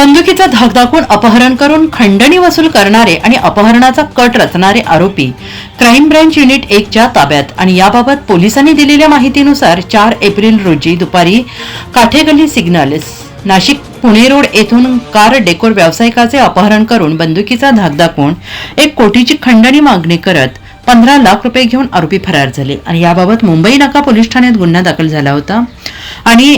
बंदुकीचा धाक दाखवून अपहरण करून खंडणी वसूल करणारे आणि अपहरणाचा कट रचणारे आरोपी क्राईम ब्रँच युनिट एकच्या ताब्यात आणि याबाबत पोलिसांनी दिलेल्या माहितीनुसार चार एप्रिल रोजी दुपारी काठेगल्ली सिग्नल नाशिक पुणे रोड येथून कार डेकोर व्यावसायिकाचे अपहरण करून बंदुकीचा धाक दाखवून एक कोटीची खंडणी मागणी करत पंधरा लाख रुपये घेऊन आरोपी फरार झाले. आणि याबाबत मुंबई नाका पोलीस ठाण्यात गुन्हा दाखल झाला होता. आणि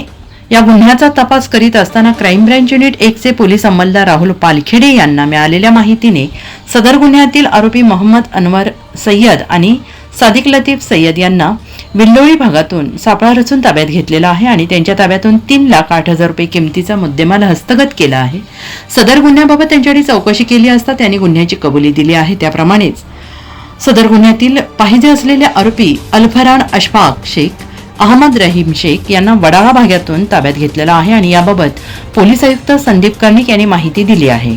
या गुन्ह्याचा तपास करीत असताना क्राईम ब्रँच युनिट एकचे पोलीस अंमलदार राहुल पालखेडे यांना मिळालेल्या माहितीने सदर गुन्ह्यातील आरोपी मोहम्मद अनवर सय्यद आणि सादिक लतीफ सय्यद यांना विल्लोळी भागातून सापळा रचून ताब्यात घेतलेला आहे आणि त्यांच्या ताब्यातून तीन लाख आठ हजार रुपये किमतीचा मुद्देमाल हस्तगत केला आहे. सदर गुन्ह्याबाबत त्यांच्याकडे चौकशी केली असता त्यांनी गुन्ह्याची कबुली दिली आहे. त्याप्रमाणेच सदर गुन्ह्यातील पाहिजे असलेले आरोपी अल्फरान अशफाक शेख अहमद रहीम शेख यांना वडाळा भागातून ताब्यात घेतलेला आहे आणि याबाबत पोलीस आयुक्त संदीप कर्णिक यांनी माहिती दिली आहे.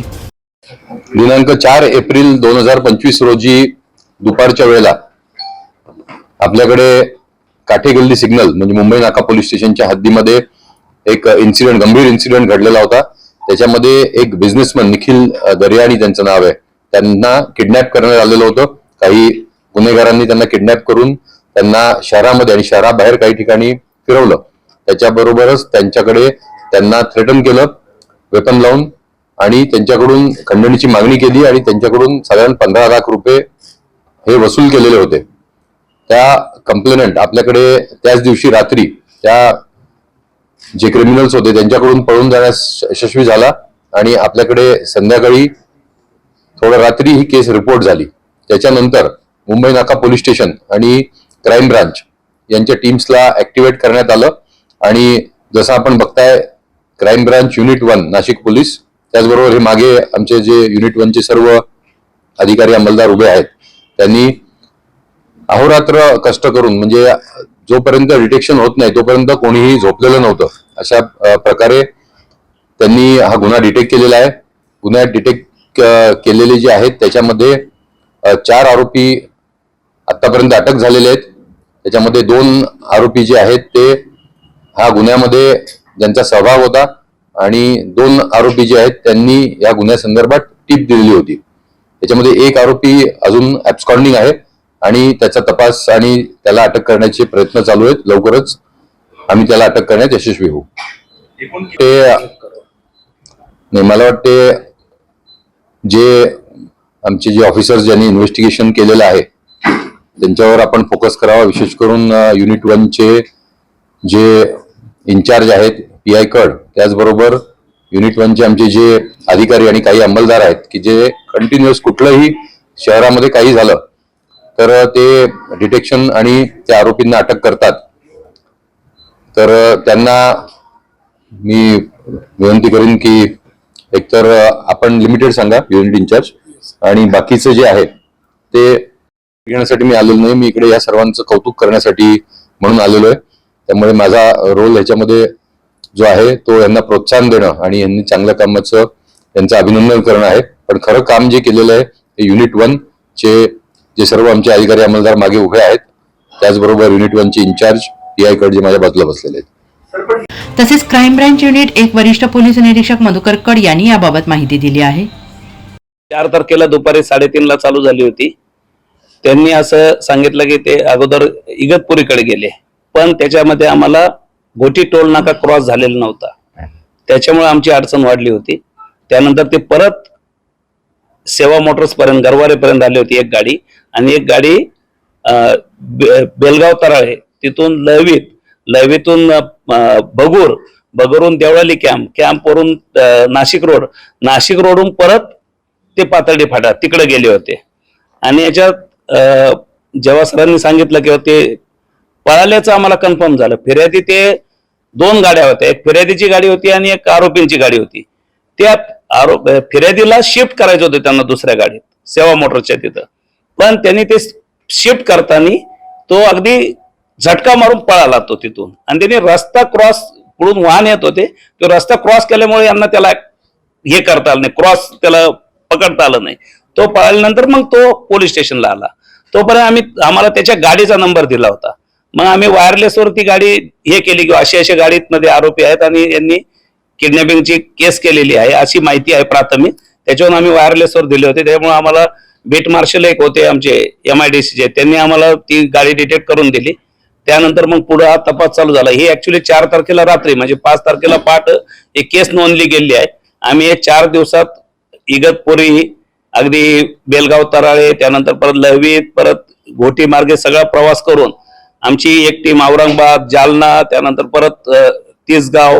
दिनांक चार एप्रिल दोन हजार पंचवीस रोजी दुपारच्या वेळेला आपल्याकडे काठेगल्ली सिग्नल म्हणजे मुंबई नाका पोलीस स्टेशनच्या हद्दीमध्ये एक इन्सिडेंट गंभीर इन्सिडेंट घडलेला होता. त्याच्यामध्ये एक बिझनेसमन निखिल दर्याणी त्यांचं नाव आहे. त्यांना किडनॅप करण्यात आलेलं होतं. काही गुन्हेगारांनी त्यांना किडनॅप करून त्यांना शहरामध्ये आणि शहराबाहेर काही ठिकाणी फिरवलं. त्याच्याबरोबरच त्यांच्याकडे त्यांना थ्रेटन केलं वेपन लावून आणि त्यांच्याकडून खंडणीची मागणी केली आणि त्यांच्याकडून साधारण पंधरा लाख रुपये हे वसूल केलेले होते. त्या कंप्लेनंट आपल्याकडे त्याच दिवशी रात्री त्या जे क्रिमिनल्स होते त्यांच्याकडून पळून जाण्यास यशस्वी झाला आणि आपल्याकडे संध्याकाळी थोडं रात्री ही केस रिपोर्ट झाली. त्याच्यानंतर मुंबई नाका पोलीस स्टेशन आणि क्राईम ब्रांच यांच्या टीम्सला ऍक्टिव्हेट करण्यात आलं. आणि जसं आपण बघताय crime branch unit one Nashik police त्याचबरोबर हे मागे आमचे जे युनिट वनचे सर्व अधिकारी अंमलदार उभे आहेत त्यांनी अहोरात्र कष्ट करून म्हणजे जोपर्यंत डिटेक्शन होत नाही तोपर्यंत कोणीही झोपलेलं नव्हतं. अशा प्रकारे त्यांनी हा गुन्हा डिटेक्ट केलेला आहे. गुन्हा डिटेक्ट केलेले जे आहेत त्याच्यामध्ये चार आरोपी आतापर्यंत अटक झालेले आहेत. त्याच्यामध्ये दोन आरोपी जे आहेत ते हा गुन्ह्यामध्ये ज्यांचा सहभाग होता आणि दोन आरोपी जे आहेत त्यांनी या गुन्ह्यासंदर्भात टीप दिलेली होती. त्याच्यामध्ये एक आरोपी अजून ऍब्स्कॉन्डिंग आहे आणि त्याचा तपास आणि त्याला अटक करण्याचे प्रयत्न चालू आहेत. लवकरच आम्ही त्याला अटक करण्यात यशस्वी होऊ. ते नाही मला वाटते जे आमचे जे ऑफिसर्स ज्यांनी इन्व्हेस्टिगेशन केलेलं आहे त्यांच्यावर आपण फोकस करावा विशेष करून युनिट वनचे जे इन्चार्ज आहेत पी आय कड त्याचबरोबर युनिट वनचे आमचे जे अधिकारी आणि काही अंमलदार आहेत की जे कंटिन्युअस कुठलंही शहरामध्ये काही झालं तर ते डिटेक्शन आणि त्या आरोपींना अटक करतात. तर त्यांना मी विनंती करेन की एकतर आपण लिमिटेड सांगा युनिट इन्चार्ज आणि बाकीचे जे आहे ते घेण्यासाठी मी आलेलो नाही. मी इकडे या सर्वांचं कौतुक करण्यासाठी म्हणून आलेलो आहे त्यामुळे माझा रोल ह्याच्यामध्ये जो आहे तो यांना प्रोत्साहन देणं आणि यांनी चांगल्या कामाचं यांचं अभिनंदन करणं आहे. पण खरं काम जे केलेलं आहे ते युनिट वन चे जे सर्व आमचे अधिकारी अंमलदार मागे उभे आहेत त्याचबरोबर युनिट वनचे इन्चार्ज पी आय कड जे माझ्या बाजूला बसलेले आहेत. तसेच क्राईम ब्रँच युनिट एक वरिष्ठ पोलीस निरीक्षक मधुकर कड यांनी याबाबत माहिती दिली आहे. चार तारखेला दुपारी साडेतीनला चालू झाली होती. त्यांनी असं सांगितलं की ते अगोदर इगतपुरीकडे गेले. पण त्याच्यामध्ये आम्हाला घोटी टोल नाका क्रॉस झालेला नव्हता. त्याच्यामुळे आमची अडचण वाढली होती. त्यानंतर ते परत सेवा मोटर्स पर्यंत गरवारेपर्यंत आली होती एक गाडी. आणि एक गाडी बे- बेलगाव तराळे तिथून लहवीत लहवीतून बगूर बगूरून देवळाली कॅम्प कॅम्पवरून नाशिक रोड नाशिक रोडहून परत ते पातळी फाटा तिकडे गेले होते. आणि याच्यात जेव्हा सरांनी सांगितलं किंवा ते पळाल्याचं आम्हाला कन्फर्म झालं. फिर्यादी ते दोन गाड्या होत्या. एक फिर्यादीची गाडी होती आणि एक आरोपींची गाडी होती. त्या आरोप फिर्यादीला शिफ्ट करायचं होतं त्यांना दुसऱ्या गाडीत सेवा मोटरच्या तिथं. पण त्यांनी ते शिफ्ट करताना तो अगदी झटका मारून पळाला तो तिथून. आणि त्यांनी रस्ता क्रॉस पुढून वाहन येत होते. तो रस्ता क्रॉस केल्यामुळे यांना त्याला हे करता आलं नाही क्रॉस त्याला पकडता आलं नाही. तो पळाल्यानंतर मग तो पोलीस स्टेशनला आला. तोपर्यंत आम्ही आम्हाला त्याच्या गाडीचा नंबर दिला होता. मग आम्ही वायरलेसवर ती गाडी हे केली की अशी अशी गाडीमध्ये आरोपी आहेत आणि यांनी किडनॅपिंगची केस केलेली आहे अशी माहिती आहे प्राथमिक. त्याच्यावरून आम्ही वायरलेसवर दिले होते. त्यामुळे आम्हाला बीट मार्शल एक होते आमचे एम आय डी सीचे त्यांनी आम्हाला ती गाडी डिटेक्ट करून दिली. त्यानंतर मग पुढे हा तपास चालू झाला. ही ऍक्च्युली चार तारखेला रात्री म्हणजे पाच तारखेला पाठ एक केस नोंदली गेली आहे. आम्ही हे चार दिवसात इगतपुरी अगदी बेलगाव तराळे त्यानंतर परत लहवीत परत घोटी मार्गे सगळा प्रवास करून आमची एक टीम औरंगाबाद जालना त्यानंतर परत तिसगाव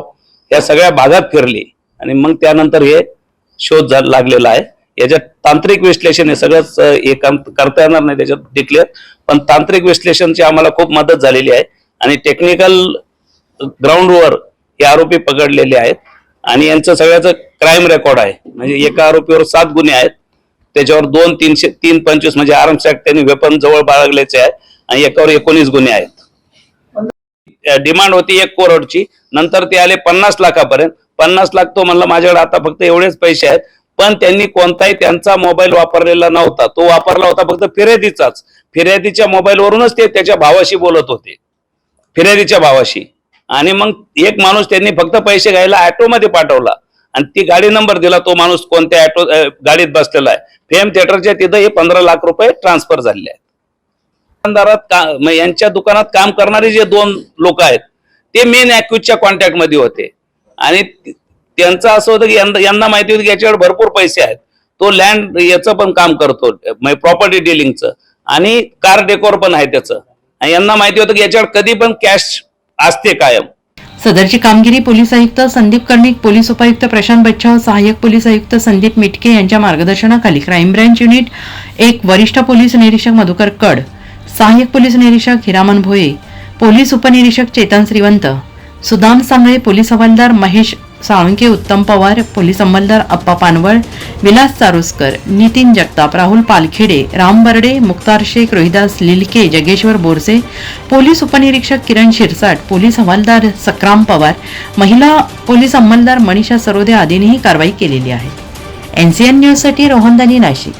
या सगळ्या भागात फिरली. आणि मग त्यानंतर हे शोध झा- लागलेला आहे. याच्यात तांत्रिक विश्लेषण हे सगळंच हे काम करता येणार नाही त्याच्यात डिक्लेअर पण तांत्रिक विश्लेषणची आम्हाला खूप मदत झालेली आहे. आणि टेक्निकल ग्राउंडवर हे आरोपी पकडलेले आहेत. आणि यांचं सगळ्याचं क्राईम रेकॉर्ड आहे. म्हणजे एका आरोपीवर सात गुन्हे आहेत. त्याच्यावर दोन तीनशे तीन पंचवीस म्हणजे आर्म्स ऍक्ट त्यांनी वेपन जवळ बाळगल्याचे आहे आणि एकावर एकोणीस गुन्हे आहेत. डिमांड होती एक करोडची. नंतर ते आले पन्नास लाखापर्यंत. पन्नास लाख तो म्हणला माझ्याकडे आता फक्त एवढेच पैसे आहेत. पण त्यांनी कोणताही त्यांचा मोबाईल वापरलेला नव्हता. तो वापरला होता फक्त फिर्यादीचाच. फिर्यादीच्या मोबाईलवरूनच ते त्याच्या भावाशी बोलत होते. फिर्यादीच्या भावाशी. आणि मग एक माणूस त्यांनी फक्त पैसे घ्यायला ऑटो मध्ये पाठवला. आणि ती गाडी नंबर दिला तो माणूस कोणत्या ऍटो गाडीत बसलेला आहे. फेम थिएटरच्या तिथं हे पंधरा लाख रुपये ट्रान्सफर झालेले आहेत. दुकानदारात यांच्या दुकानात काम करणारे जे दोन लोक आहेत ते मेन अॅक्युजच्या कॉन्टॅक्टमध्ये होते. आणि त्यांचं असं होतं की यांना माहिती होती की याच्याकडे भरपूर पैसे आहेत. तो लँड याचं पण काम करतो प्रॉपर्टी डिलिंगचं आणि कार डेकोर पण आहे त्याचं. आणि यांना माहिती होतं की याच्यावर कधी पण कॅश असते कायम. सदरची कामगिरी पोलीस आयुक्त संदीप कर्णिक पोलीस उपायुक्त प्रशांत बच्छाव सहाय्यक पोलीस आयुक्त संदीप मिटके यांच्या मार्गदर्शनाखाली क्राईम ब्रँच युनिट एक वरिष्ठ पोलीस निरीक्षक मधुकर कड सहाय्यक पोलीस निरीक्षक हिरामन भोये पोलीस उपनिरीक्षक चेतन श्रीवंत सुदाम सांगळे पोलीस हवालदार महेश साळुंके उत्तम पवार पोलीस अंमलदार अप्पा पानवळ विलास चारुसकर नितीन जगताप राहुल पालखेडे राम बर्डे मुक्तार शेख रोहिदास लिलके जगेश्वर बोरसे पोलीस उपनिरीक्षक किरण शिरसाट पोलीस हवालदार सक्राम पवार महिला पोलीस अंमलदार मनीषा सरोदे आदींनीही कारवाई केलेली आहे. एनसीएन न्यूजसाठी रोहनदानी नाशिक.